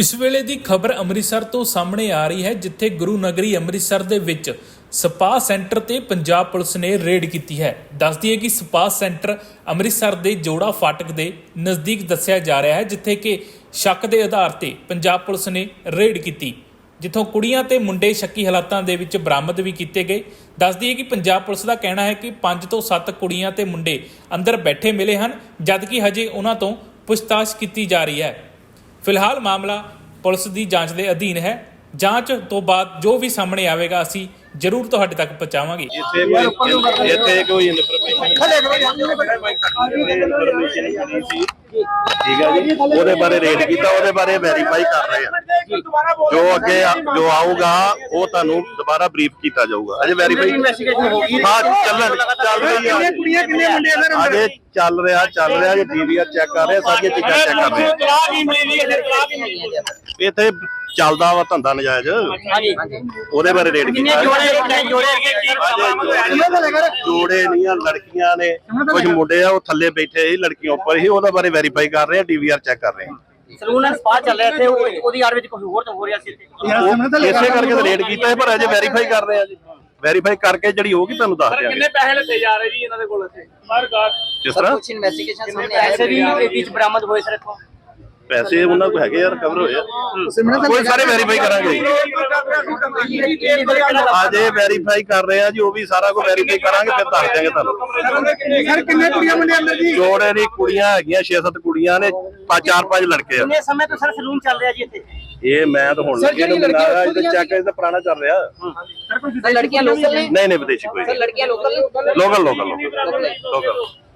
ਇਸ ਵੇਲੇ ਦੀ ਖਬਰ ਅੰਮ੍ਰਿਤਸਰ ਤੋਂ ਸਾਹਮਣੇ ਆ ਰਹੀ ਹੈ, ਜਿੱਥੇ ਗੁਰੂ ਨਗਰੀ ਅੰਮ੍ਰਿਤਸਰ ਦੇ ਵਿੱਚ ਸਪਾ ਸੈਂਟਰ ਤੇ ਪੰਜਾਬ ਪੁਲਿਸ ਨੇ ਰੇਡ ਕੀਤੀ ਹੈ। ਦੱਸਦੀ ਹੈ ਕਿ ਸਪਾ ਸੈਂਟਰ ਅੰਮ੍ਰਿਤਸਰ ਦੇ ਜੋੜਾ ਫਾਟਕ ਦੇ ਨਜ਼ਦੀਕ ਦੱਸਿਆ ਜਾ ਰਿਹਾ ਹੈ, ਜਿੱਥੇ ਕਿ ਸ਼ੱਕ ਦੇ ਆਧਾਰ ਤੇ ਪੰਜਾਬ ਪੁਲਿਸ ਨੇ ਰੇਡ ਕੀਤੀ, ਜਿੱਥੋਂ ਕੁੜੀਆਂ ਤੇ ਮੁੰਡੇ ਸ਼ੱਕੀ ਹਾਲਾਤਾਂ ਦੇ ਵਿੱਚ ਬਰਾਮਦ ਵੀ ਕੀਤੇ ਗਏ। ਦੱਸਦੀ ਹੈ ਕਿ ਪੰਜਾਬ ਪੁਲਿਸ ਦਾ ਕਹਿਣਾ ਹੈ ਕਿ 5 ਤੋਂ 7 ਕੁੜੀਆਂ ਤੇ ਮੁੰਡੇ ਅੰਦਰ ਬੈਠੇ ਮਿਲੇ ਹਨ, ਜਦਕਿ ਹਜੇ ਉਹਨਾਂ ਤੋਂ ਪੁੱਛਤਾਛ ਕੀਤੀ ਜਾ ਰਹੀ ਹੈ। ਫਿਲਹਾਲ ਮਾਮਲਾ ਪੁਲਿਸ ਦੀ ਜਾਂਚ ਦੇ ਅਧੀਨ ਹੈ। ਜਾਂਚ ਤੋਂ ਬਾਅਦ ਜੋ ਵੀ ਸਾਹਮਣੇ ਆਵੇਗਾ, ਅਸੀਂ ਜ਼ਰੂਰ ਤੁਹਾਡੇ ਤੱਕ ਪਹੁੰਚਾਵਾਂਗੇ। ਇੱਥੇ ਕੋਈ ਇੱਥੇ ਕੋਈ ਇਨਫੋਰਮੇਸ਼ਨ ਠੀਕ ਹੈ ਜੀ। ਉਹਦੇ ਬਾਰੇ ਰੇਡ ਕੀਤਾ ਉਹਦੇ ਬਾਰੇ ਵੈਰੀਫਾਈ ਕਰ ਰਹੇ ਆ। ਜੋ ਅੱਗੇ ਆ- ਜੋ ਆਊਗਾ ਉਹ ਤੁਹਾਨੂੰ ਦੁਬਾਰਾ ਬਰੀਫ ਕੀਤਾ ਜਾਊਗਾ। ਅਜੇ ਵੈਰੀਫਾਈ ਹਾਂ ਚੱਲਣ ਚੱਲ ਰਹੀ। ਆ ਕਿੰਨੀਆਂ ਕੁੜੀਆਂ ਕਿੰਨੇ ਮੁੰਡੇ ਅੰਦਰ? ਅਜੇ ਚੱਲ ਰਿਹਾ ਚੱਲ ਰਿਹਾ। ਜੇ ਡੀਵੀਆਰ ਚੈੱਕ ਕਰ ਰਹੇ ਆ, ਸਾਰੀਆਂ ਚੀਜ਼ਾਂ ਚੈੱਕ ਕਰ ਰਹੇ ਆ। ਇੱਥੇ ਚੱਲਦਾ ਵਾ ਧੰਦਾ ਨਜਾਇਜ਼। ਉਹਦੇ ਬਾਰੇ ਰੇਡ ਕੀਤਾ। ਜੋੜੇ ਨਹੀਂ ਆ ਲੜਕੀਆਂ ਨੇ। ਕੁਝ ਮੁੰਡੇ ਆ ਉਹ ਥੱਲੇ ਬੈਠੇ ਸੀ ਲੜਕੀਆਂ ਉੱਪਰ ਸੀ ਉਹਦਾ ਬਾਰੇ ਵੈਰੀਫਾਈ ਕਰ ਰਹੇ ਆ ਡੀਵੀਆਰ ਚੈੱਕ ਕਰ ਰਹੇ ਆ। ਸਲੂਨ ਐਂਡ ਸਪਾ ਚੱਲ ਰਿਹਾ ਇੱਥੇ ਉਹ- ਉਹਦੀ ਆੜ ਵਿੱਚ ਕੁਝ ਹੋਰ ਤਾਂ ਹੋ ਰਿਹਾ ਸੀ ਉਹ ਇਸੇ ਕਰਕੇ ਤਾਂ ਰੇਡ ਕੀਤਾ ਹੈ ਪਰ ਅਜੇ ਵੈਰੀਫਾਈ ਕਰ ਰਹੇ ਆ ਜੀ। ਵੈਰੀਫਾਈ ਕਰਕੇ ਜਿਹੜੀ ਹੋਗੀ ਤੁਹਾਨੂੰ ਦੱਸ ਦਿਆਂਗੇ। ਪੈਸੇ ਲੱਗੇ ਜਾ ਰਹੇ ਜੀ ਇਹਨਾਂ ਦੇ ਕੋਲ ਇੱਥੇ? ਹਰ ਗਾਰ ਕਿਸ ਤਰ੍ਹਾਂ? ਕੁਝ ਇਨਵੈਸਟੀਗੇਸ਼ਨ ਸਾਹਮਣੇ ਆਇਆ ਪੈਸੇ ਵੀ ਇਹ ਵਿੱਚ ਬਰਾਮਦ ਹੋਏ ਸਰ ਇੱਥੋਂ? ਪੈਸੇ ਉਹਨਾਂ ਕੋਲ ਹੈਗੇ ਯਾਰ ਕਵਰ ਹੋਏ ਆ। ਕੋਈ ਸਾਰੇ ਵੈਰੀਫਾਈ ਕਰਾਂਗੇ। ਜੀ। ਅਜੇ ਵੈਰੀਫਾਈ ਕਰ ਰਹੇ ਆ ਜੀ ਉਹ ਵੀ ਸਾਰਾ ਕੁਝ ਵੈਰੀਫਾਈ ਕਰਾਂਗੇ ਫਿਰ ਦੱਸ ਦਿਆਂਗੇ ਤੁਹਾਨੂੰ। ਸਰ ਕਿੰਨੇ ਕੁੜੀਆਂ ਮੁੰਡੇ ਅੰਦਰ ਜੀ? ਜੋੜੇ ਦੀ ਕੁੜੀਆਂ ਹੈਗੀਆਂ 6-7 ਕੁੜੀਆਂ ਨੇ ਪੰਜ ਚਾਰ ਪੰਜ ਲੜਕੇ ਆ। ਕਿੰਨੇ ਸਮੇਂ ਤੋਂ ਸਰ ਸਲੂਨ ਚੱਲ ਰਿਹਾ ਜੀ ਇੱਥੇ? ਇਹ ਮੈਂ ਤਾਂ ਹੁਣ ਲੱਗੇ ਨੂੰ ਮਿਲਾਗਾ ਇਹ ਤਾਂ ਚੈੱਕ ਇਹ ਤਾਂ ਪੁਰਾਣਾ ਚੱਲ ਰਿਹਾ। ਸਰ ਲੜਕੀਆਂ ਲੋਕਲ ਨੇ? ਨਹੀਂ ਨਹੀਂ ਵਿਦੇਸ਼ੀ ਕੋਈ ਸਰ ਲੜਕੀਆਂ ਲੋਕਲ ਨੇ? ਲੋਕਲ ਲੋਕਲ ਲੋਕਲ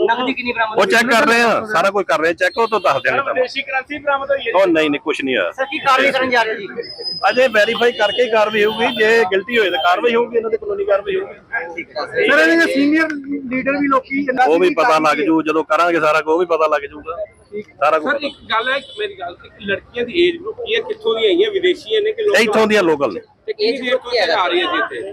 ਨਕਦੀ ਕਿੰਨੀ ਬਰਾਮਦ ਉਹ ਚੈੱਕ ਕਰ ਰਹੇ ਆ ਸਾਰਾ ਕੁਝ ਕਰ ਰਹੇ ਆ ਚੈੱਕ ਉਹ ਤੋਂ ਦੱਸ ਦਿਆਂਗੇ ਤੁਹਾਨੂੰ। ਦੇਸ਼ੀ ਕਰੰਸੀ ਬਰਾਮਦ ਹੋਈ ਹੈ ਉਹ ਨਹੀਂ ਨਹੀਂ ਕੁਝ ਨਹੀਂ ਹੋਇਆ। ਸਰ ਕੀ ਕਾਰਵਾਈ ਕਰਨ ਜਾ ਰਹੇ ਜੀ? ਅਜੇ ਵੈਰੀਫਾਈ ਕਰਕੇ ਹੀ ਕਾਰਵਾਈ ਹੋਊਗੀ ਜੇ ਗਲਤੀ ਹੋਏ ਤਾਂ ਕਾਰਵਾਈ ਹੋਊਗੀ ਇਹਨਾਂ ਦੇ ਕਾਨੂੰਨੀ ਕਾਰਵਾਈ ਹੋਊਗੀ। ਸਰ ਇਹਨਾਂ ਦੇ ਸੀਨੀਅਰ ਲੀਡਰ ਵੀ ਲੋਕੀ ਇਹਨਾਂ ਉਹ ਵੀ ਪਤਾ ਲੱਗ ਜੂ ਜਦੋਂ ਕਰਾਂਗੇ ਸਾਰਾ ਕੁਝ ਉਹ ਵੀ ਪਤਾ ਲੱਗ ਜੂਗਾ। ਸਾਰਾ ਕੁਝ ਸਰ ਇੱਕ ਗੱਲ ਹੈ ਮੇਰੀ ਗੱਲ ਇੱਕ ਲੜਕੀਆਂ ਦੀ ਏਜ ਗਰੁੱਪ ਕੀ ਹੈ ਕਿੱਥੋਂ ਦੀਆਂ ਆਈਆਂ ਵਿਦੇਸ਼ੀਆਂ ਨੇ ਕਿ ਲੋਕ ਇੱਥੋਂ ਦੀਆਂ ਲੋਕਲ ਨੇ। ਤੇ ਕਿੰਨੀ ਦੇਰ ਤੋਂ ਆ ਰਹੀ ਹੈ ਜੀ ਇੱਥੇ?